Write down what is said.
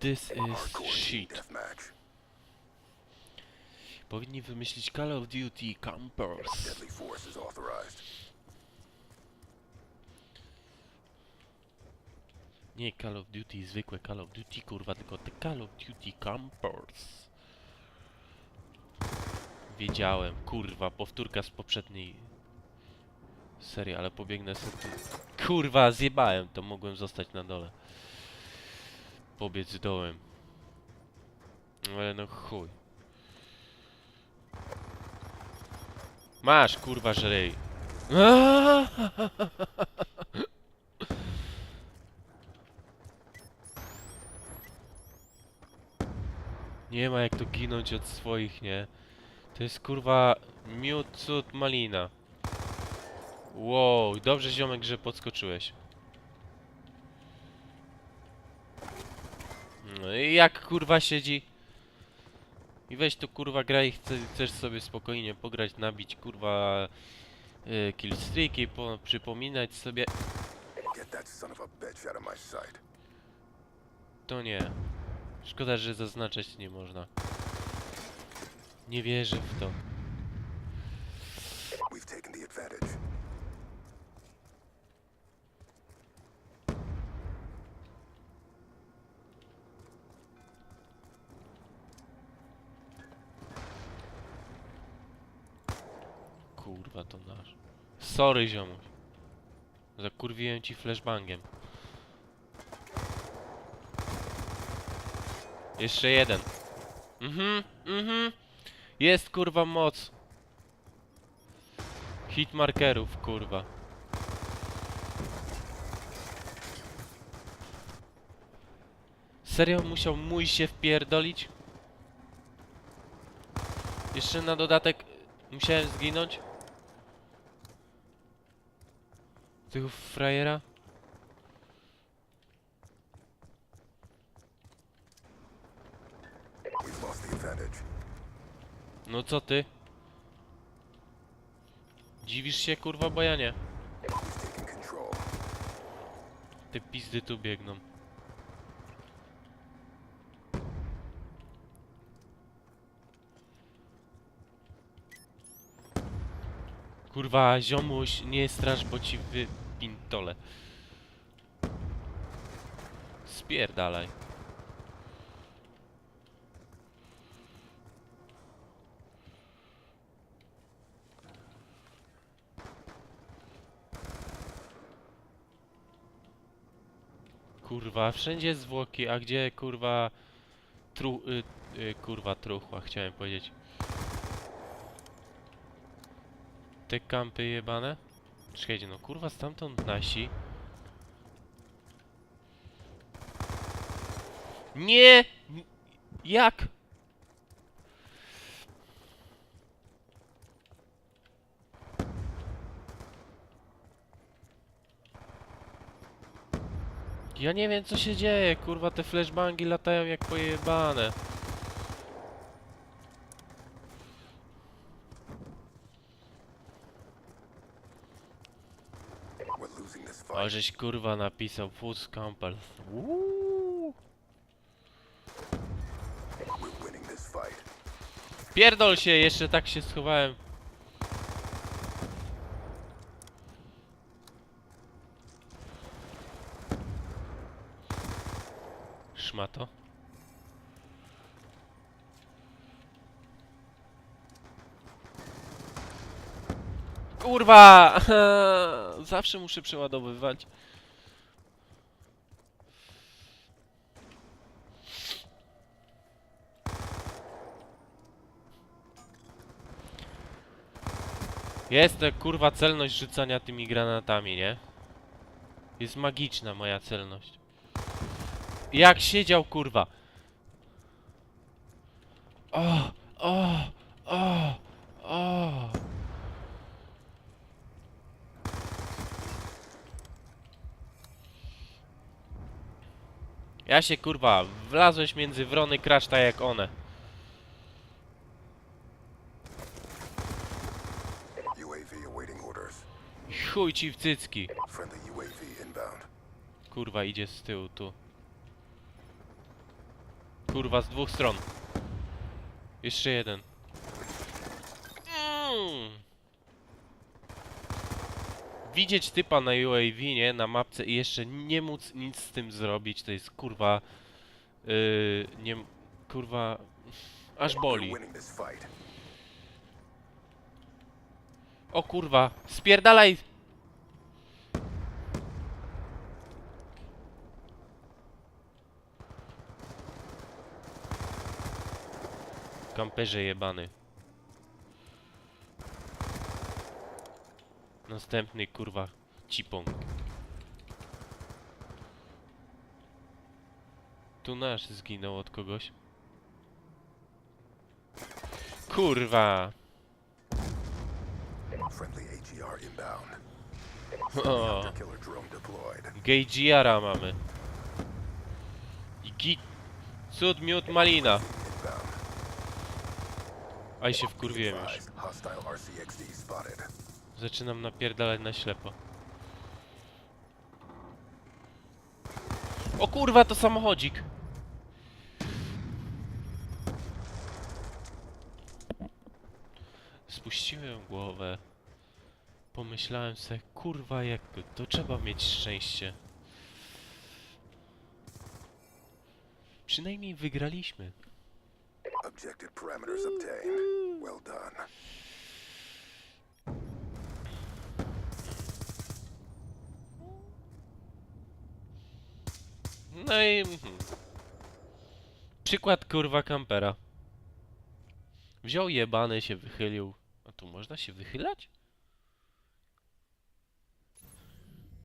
This is shit. Powinni wymyślić Call of Duty Campers. Nie Call of Duty, zwykłe Call of Duty, kurwa, tylko te Call of Duty Campers. Wiedziałem, kurwa, powtórka z poprzedniej serii, ale pobiegnę sobie. Kurwa, zjebałem, to mogłem zostać na dole. Pobiec dołem. Ale no chuj. Masz, kurwa, żrej. Nie ma jak to ginąć od swoich, nie? To jest kurwa miód, cud, malina. Wow, dobrze ziomek, że podskoczyłeś. No i jak kurwa siedzi? I weź tu kurwa graj, chce, chcesz sobie spokojnie pograć, nabić kurwa y, killstreaki, po, przypominać sobie. To nie. Szkoda, że zaznaczać nie można. Nie wierzę w to. We've taken the advantage. Kurwa, to nasz. Sorry, ziomuś. Zakurwiłem ci flashbangiem. Jeszcze jeden. Mhm, mhm. Jest kurwa moc. Hit markerów, kurwa. Serio musiał mój się wpierdolić? Jeszcze na dodatek musiałem zginąć? Tego frajera? No co ty? Dziwisz się kurwa, bo ja nie. Te pizdy tu biegną. Kurwa, ziomuś, nie strasz, bo ci wypintole. Spierdalaj. Kurwa, wszędzie zwłoki, a gdzie kurwa tru... Y, y, kurwa truchła, chciałem powiedzieć. Te kampy jebane? Czekajcie, no kurwa stamtąd nasi. Nie! Jak? Ja nie wiem co się dzieje, kurwa te flashbangi latają jak pojebane. O, żeś kurwa napisał Food Campbell. Pierdol się, jeszcze tak się schowałem. Szmato. Kurwa! Zawsze muszę przeładowywać. Jest ta kurwa celność rzucania tymi granatami, nie? Jest magiczna moja celność. Jak siedział kurwa. O, o, o, o. Ja się kurwa, wlazłeś między wrony kraszta jak one. Chuj ci w cycki. Kurwa, idzie z tyłu tu. Kurwa, z dwóch stron. Jeszcze jeden. Widzieć typa na UAV, nie? Na mapce i jeszcze nie móc nic z tym zrobić, to jest kurwa... Yy, nie... Kurwa... Aż boli. O kurwa, spierdalaj! Kamperze jebany. Następny kurwa cipong. Tu nasz zginął od kogoś. Kurwa! Friendly AGR inbound. O. Gejdziara mamy. I git. Cud, miód, malina. Aj się wkurwiłem już. Zaczynam napierdalać na ślepo. O kurwa, to samochodzik. Spuściłem głowę. Pomyślałem sobie, kurwa, jak to trzeba mieć szczęście. Przynajmniej wygraliśmy. Objective parameters obtained. Well done. No i... mhm. Przykład kurwa kampera. Wziął jebany, się wychylił. A tu można się wychylać?